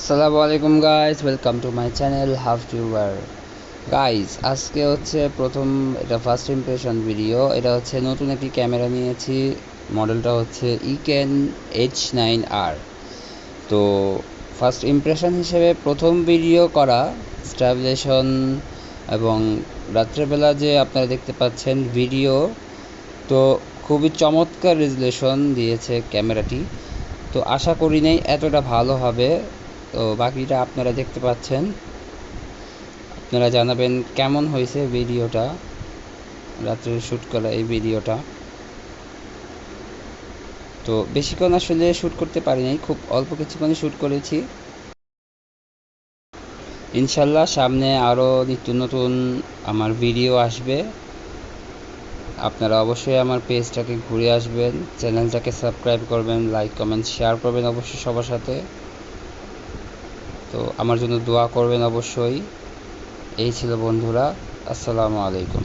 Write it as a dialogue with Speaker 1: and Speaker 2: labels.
Speaker 1: আসসালামু আলাইকুম guys welcome to my channel half tuber guys আজকে হচ্ছে প্রথম এটা ফার্স্ট ইমপ্রেশন ভিডিও এটা হচ্ছে নতুন একটি ক্যামেরা নিয়েছি। মডেলটা হচ্ছে ইকেন এইচ নাইন আর তো ফার্স্ট ইমপ্রেশন হিসেবে প্রথম ভিডিও করা স্ট্যাবলেশন এবং রাত্রেবেলা যে আপনারা দেখতে পাচ্ছেন ভিডিও তো খুবই চমৎকার রেজুলেশন দিয়েছে ক্যামেরাটি তো আশা করি নেই এতটা ভালো হবে। তো বাকিটা আপনারা দেখতে পাচ্ছেন। আপনারা জানাবেন কেমন হয়েছে ভিডিওটা, রাত্রে শ্যুট করা এই ভিডিওটা। তো বেশিক্ষণ আসলে শ্যুট করতে পারি নাই, খুব অল্প কিছুক্ষণই শ্যুট করেছি। ইনশাল্লাহ সামনে আরও নিত্য নতুন আমার ভিডিও আসবে। আপনারা অবশ্যই আমার পেজটাকে ঘুরে আসবেন, চ্যানেলটাকে সাবস্ক্রাইব করবেন, লাইক, কমেন্ট, শেয়ার করবেন অবশ্যই সবার সাথে। তো আমার জন্য দোয়া করবেন অবশ্যই। এই ছিল বন্ধুরা আসসালামু আলাইকুম।